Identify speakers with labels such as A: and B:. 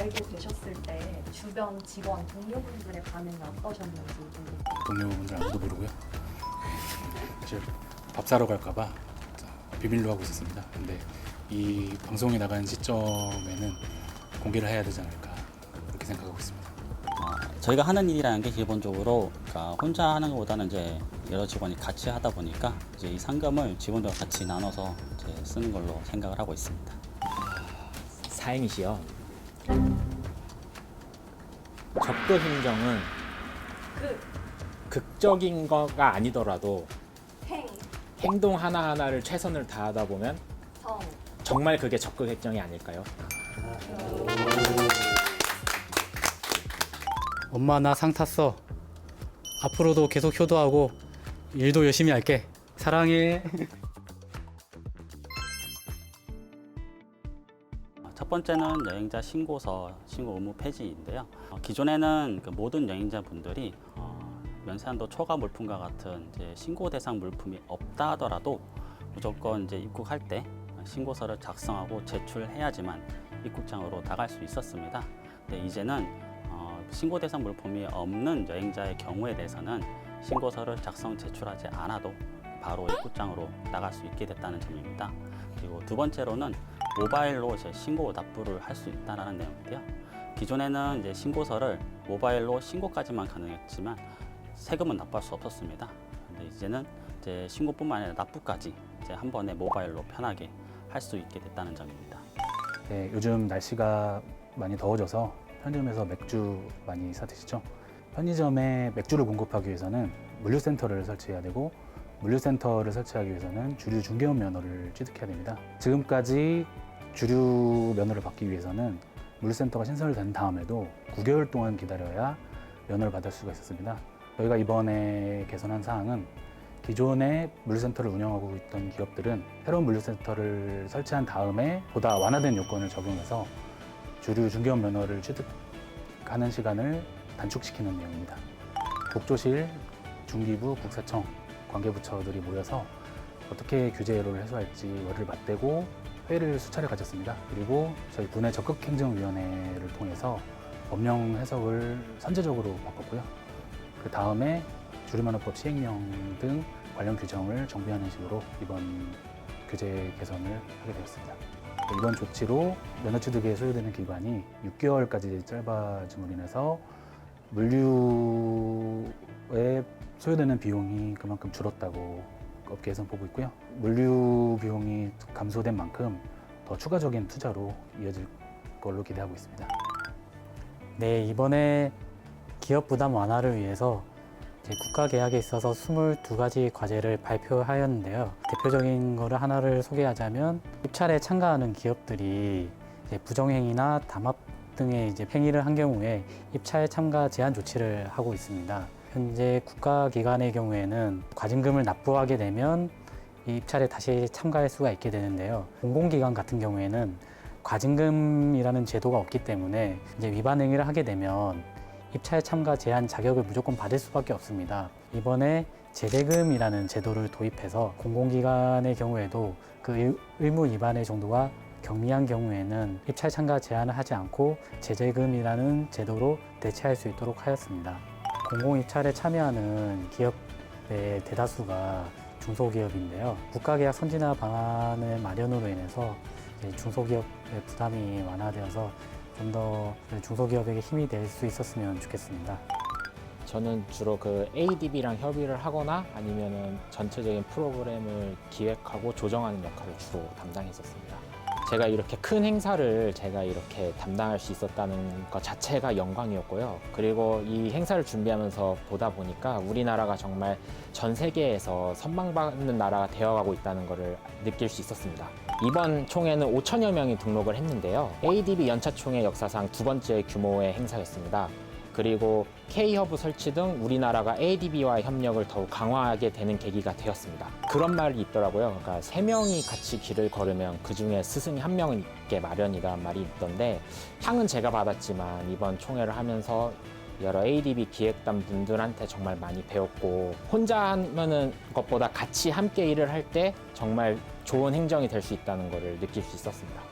A: 알게 되셨을 때 주변 직원, 동료분들의 반응이 어떠셨는지 좀
B: 동료분들 아무도 모르고요. 이제 밥 사러 갈까봐 비밀로 하고 있었습니다. 근데 이 방송이 나가는 시점에는 공개를 해야 되지 않을까 그렇게 생각하고 있습니다.
C: 어, 저희가 하는 일이라는 게 기본적으로 그러니까 혼자 하는 것보다는 이제 여러 직원이 같이 하다 보니까 이제 이 상금을 직원들과 같이 나눠서 이제 쓰는 걸로 생각을 하고 있습니다.
D: 사행시요. 적도 행정은 극적인 거가 아니더라도
A: 행,
D: 행동 하나하나를 최선을 다하다 보면
A: 성,
D: 정말 그게 적극 행정이 아닐까요?
B: 엄마 나 상 탔어. 앞으로도 계속 효도하고 일도 열심히 할게. 사랑해.
C: 번째는 여행자 신고서 신고 의무 폐지인데요. 어, 기존에는 그 모든 여행자분들이 어, 면세한도 초과 물품과 같은 신고 대상 물품이 없다 하더라도 무조건 이제 입국할 때 신고서를 작성하고 제출해야지만 입국장으로 나갈 수 있었습니다. 근데 이제는 어, 신고 대상 물품이 없는 여행자의 경우에 대해서는 신고서를 작성 제출하지 않아도 바로 입국장으로 나갈 수 있게 됐다는 점입니다. 그리고 두 번째로는 모바일로 이제 신고 납부를 할 수 있다는 내용인데요. 기존에는 이제 신고서를 모바일로 신고까지만 가능했지만 세금은 납부할 수 없었습니다. 근데 이제는 이제 신고뿐만 아니라 납부까지 이제 한 번에 모바일로 편하게 할 수 있게 됐다는 점입니다.
B: 네, 요즘 날씨가 많이 더워져서 편의점에서 맥주 많이 사 드시죠? 편의점에 맥주를 공급하기 위해서는 물류센터를 설치해야 되고 물류센터를 설치하기 위해서는 주류 중개업 면허를 취득해야 됩니다. 지금까지 주류 면허를 받기 위해서는 물류센터가 신설된 다음에도 9개월 동안 기다려야 면허를 받을 수가 있었습니다. 저희가 이번에 개선한 사항은 기존에 물류센터를 운영하고 있던 기업들은 새로운 물류센터를 설치한 다음에 보다 완화된 요건을 적용해서 주류 중개업 면허를 취득하는 시간을 단축시키는 내용입니다. 국조실, 중기부, 국세청 관계부처들이 모여서 어떻게 규제 예로를 해소할지 머리를 맞대고 회의를 수차례 가졌습니다. 그리고 저희 분해 적극행정위원회를 통해서 법령 해석을 선제적으로 바꿨고요. 그 다음에 주류면허법 시행령 등 관련 규정을 정비하는 식으로 이번 규제 개선을 하게 되었습니다. 이번 조치로 면허 취득에 소요되는 기간이 6개월까지 짧아짐으로 인해서 물류에 소요되는 비용이 그만큼 줄었다고 업계에서는 보고 있고요. 물류 비용이 감소된 만큼 더 추가적인 투자로 이어질 걸로 기대하고 있습니다.
E: 네, 이번에 기업 부담 완화를 위해서 국가 계약에 있어서 22가지 과제를 발표하였는데요. 대표적인 거를 하나를 소개하자면 입찰에 참가하는 기업들이 부정행위나 담합 등의 이제 행위를 한 경우에 입찰 참가 제한 조치를 하고 있습니다. 현재 국가기관의 경우에는 과징금을 납부하게 되면 이 입찰에 다시 참가할 수가 있게 되는데요. 공공기관 같은 경우에는 과징금이라는 제도가 없기 때문에 이제 위반 행위를 하게 되면 입찰 참가 제한 자격을 무조건 받을 수밖에 없습니다. 이번에 제재금이라는 제도를 도입해서 공공기관의 경우에도 그 의- 의무 위반의 정도가 경미한 경우에는 입찰 참가 제한을 하지 않고 제재금이라는 제도로 대체할 수 있도록 하였습니다. 공공 입찰에 참여하는 기업의 대다수가 중소기업인데요. 국가계약 선진화 방안의 마련으로 인해서 중소기업의 부담이 완화되어서 좀 더 중소기업에게 힘이 될 수 있었으면 좋겠습니다.
D: 저는 주로 그 ADB랑 협의를 하거나 아니면은 전체적인 프로그램을 기획하고 조정하는 역할을 주로 담당했었습니다. 제가 이렇게 큰 행사를 제가 이렇게 담당할 수 있었다는 것 자체가 영광이었고요. 그리고 이 행사를 준비하면서 보다 보니까 우리나라가 정말 전 세계에서 선망받는 나라가 되어가고 있다는 것을 느낄 수 있었습니다. 이번 총회는 5천여 명이 등록을 했는데요. ADB 연차 총회 역사상 두 번째 규모의 행사였습니다. 그리고 K허브 설치 등 우리나라가 ADB와의 협력을 더욱 강화하게 되는 계기가 되었습니다. 그런 말이 있더라고요. 그러니까 세 명이 같이 길을 걸으면 그 중에 스승이 한 명은 있게 마련이라는 말이 있던데 향은 제가 받았지만 이번 총회를 하면서 여러 ADB 기획단 분들한테 정말 많이 배웠고 혼자 하는 것보다 같이 함께 일을 할 때 정말 좋은 행정이 될 수 있다는 것을 느낄 수 있었습니다.